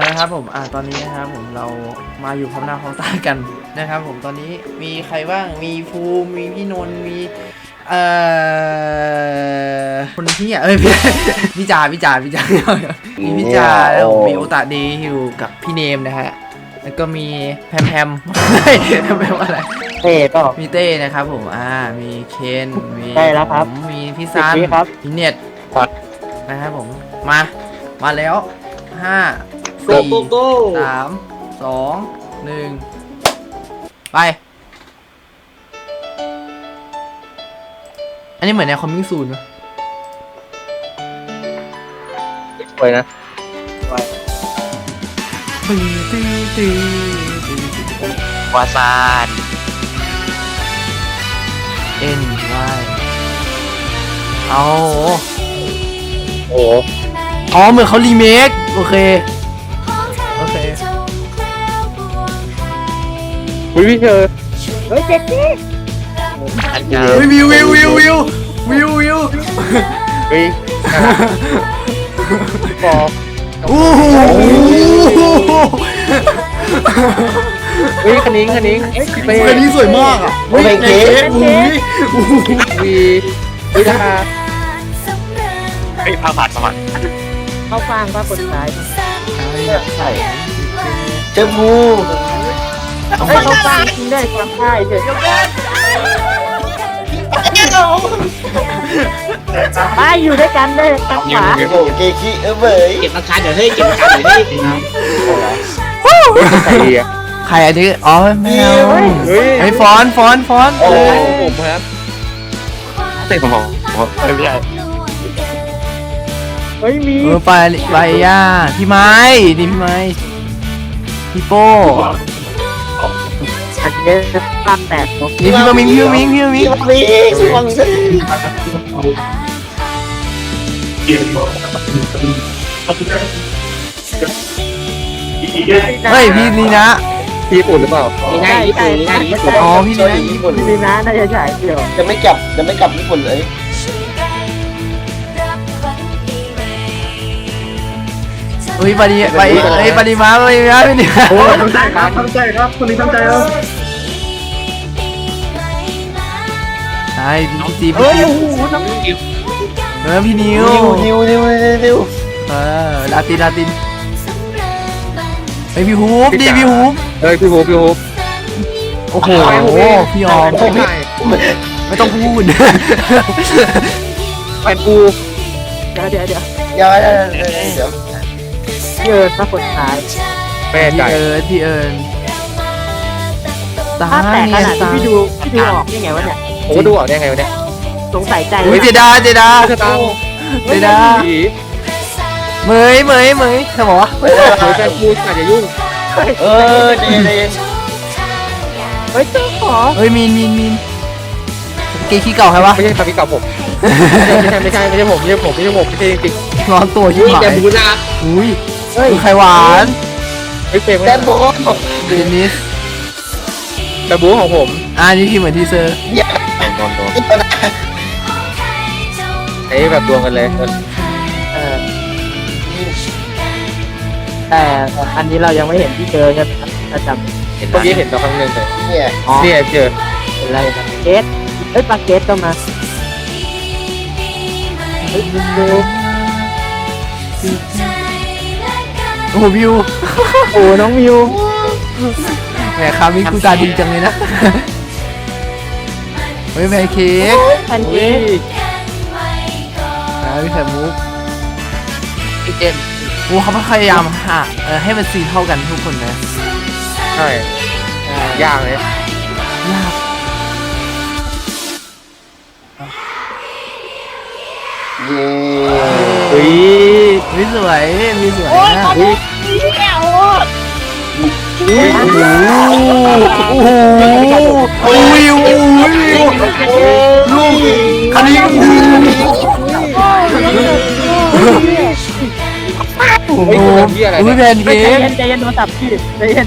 นะครับผม อ่า ตอนนี้นะครับผมเรามาอยู่พร้อมหน้าพร้อมตากันนะครับผม ตอนนี้มีใครบ้าง มีภูมิ มีพี่นนท์ มี เอ่อ คนที่อะเอ้ยพี่พี่จ่าพี่จ่าพี่จ่ามีพี่จ่าแล้วผมมีโอตาเดฮิวกับพี่เนมนะฮะ แล้วก็มีแพมแพมแพมแพมอะไร เต้ก็ มีเต้นะครับผม อ่า มีเคน มีได้แล้วครับผมมีพี่ซันสิบวิครับมีเน็ตครับนะครับผม มามาแล้วห้า โกสี่โกโก้สามสองหนึ่งไป อันนี้เหมือนในคอมมิ่งซูนปะสวยนะตึ้งตึ้งตึ้งตึ้งตึ้งวาซานเอ็นวายเอาโอ้อ๋อเหมือนเขารีเมค โอเค วิวิเธอเฮ้ยเจ๊กี้อันยาเฮ้ยวิววิววิววิววิววิวเฮ้ยปอโอ้โหเฮ้ยคันนิ้งคันนิ้งเอ้ยพี่เป้คันนี้สวยมากอะโอ้ยเค้กอุ้ยอุ้ยวีวิราคาเฮ้ยพาผ่านมาผ่านเข้าฟางป้าคนซ้ายใส่เจอมู เฮ้ยเข้าฟางกินได้ความค่ายเฉยไปอยู่ด้วยกันได้ทางขวาโอ้เกคิเออเบยเก็บอาการเดี๋ยวเฮ้ยเก็บอาการเดี๋ยวเฮ้ยใครดีอะใครอันนี้อ๋อแมวเฮ้ยไอ้ฟอนฟอนฟอนโอ้ผมครับเตะผมบอกไม่ใช่เฮ้ยมีเออไปไปย่าพี่ไม้นี่พี่ไม้พี่โป้ อันนี้ตั้งแต่นี่พี่มามิงพี่มามิงพี่มามิงมีช่วงสักเฮ้ยพี่นี่นะพี่ญี่ปุ่นหรือเปล่ามีหน้าญี่ปุ่นมีหน้าญี่ปุ่นอ๋อพี่ช่วยนี่นะญี่ปุ่นพี่นะน่าจะใช่เดียวจะไม่กลับจะไม่กลับญี่ปุ่นเลยเฮ้ยปาดีไปเฮ้ยปาดีมาปาดีมาปาดีมาทำใจครับทำใจครับคนนี้ทำใจแล้ว ช่พี่จีเฮ้พี่ยจีโอ้โหน้ำเออพี่นิวนิวนิวนิวนิวนิวเออลาตินลาตินเฮ้ยพี่ฮูบดิพี่ฮูบเฮ้ยพี่โฮพี่โฮโอ้โหพี่ออมไม่ต้องพูดแฟนกูเดี๋ยวเดี๋ยวเดี๋ยวอย่าเดี๋ยวเยินถ้าคนท้ายแม่พี่ใจเอิร์ธพี่เอิร์นตาถ้าแตกขเนี่ยนาดตาที่พี่ดูพี่ดูออกได้ไงวะเนี่ย โอ้ดูออกได้ไงวะเนี่ยสงสัยใจเฮ้ยเจดาเจดาสตาร์เจดาผีเหมยเหมยเหมยทำไมวะหรือแฟนกูอาจจะยุ่งเออเจเจเฮ้ยเจ้าขอเฮ้ยมีนมีนมีนเกย์ขี้เก่าใครวะไม่ใช่คำพิกับผมไม่ใช่ไม่ใช่ไม่ใช่ผมไม่ใช่ผมไม่ใช่ผมไม่ใช่จริงร้อนตัวๆยิ่งนี่หายแต่บูนะอุ้ยเฮ้ยไข่หวานไม่เป็นแดนโบเดนิส แต่บูของผมอ่านี่คือเหมือนทีเซอร์โดนโดนไอ้แบบดวงกันเลยเออแต่อันนี้เรายังไม่เห็นที่เจอใช่ไหมครับถ้าจำเมื่อกี้เห็นตัวครั้งหนึ่งเลยเนี่ยอ๋อเนี่ยเจอเห็นอะไรครับเกสเฮ้ยปลาเกสก็มาเฮ้ยดู โอ้โหวิว โอ้น้องมิว แหมคามิคุตาดีจังเลยนะ เฮ้ยแพนเค้กแพนเค้กนะพี่ไข่มุกพี่เจมโอ้เขาพยายามหาเออให้มันสีเท่ากันทุกคนนะใช่ยากเลยยากเย่เฮ้ยวิสวยวิสวยนะเฮ้ย โอ้โหโอ้โหโอ้ยโอ้ยลูกคันนี้โอ้โหโอ้โหเฮ้ยตัวเหี้ยอะไรอุ้ยเนี่ยแพนเค้กเย็นใจเย็นโทรศัพท์พี่ใจเย็น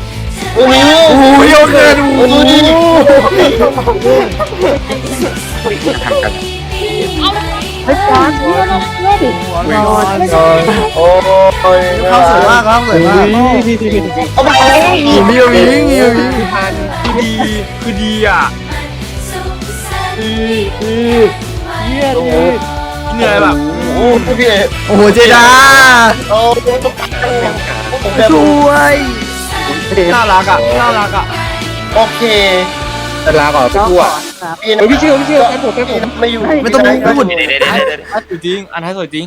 โอ้ยโอ้ยโอเคดูโอ้โหทำกัน เฮ้ยฟ้าหัวน้องเพื่อนหัวนอนโอ้ยเขาสวยมากครับสวยมากเอาไปเอามีมีมีมีมีพันคือดีคือดีอะเยี่ยมเหนื่อยแบบโอ้พี่โอ้โหเจดาโอ้ผมแบบสวยน่ารักอะน่ารักอะโอเคแต่ลาก่อนไปทั่ว พี่เฮ้ยพี่เชื่อพี่เชื่อแค่ผมแค่ผมไม่อยู่ไม่ต้องพูดเด็ดเด็ดเด็ดสวยจริง อันท้ายสวยจริง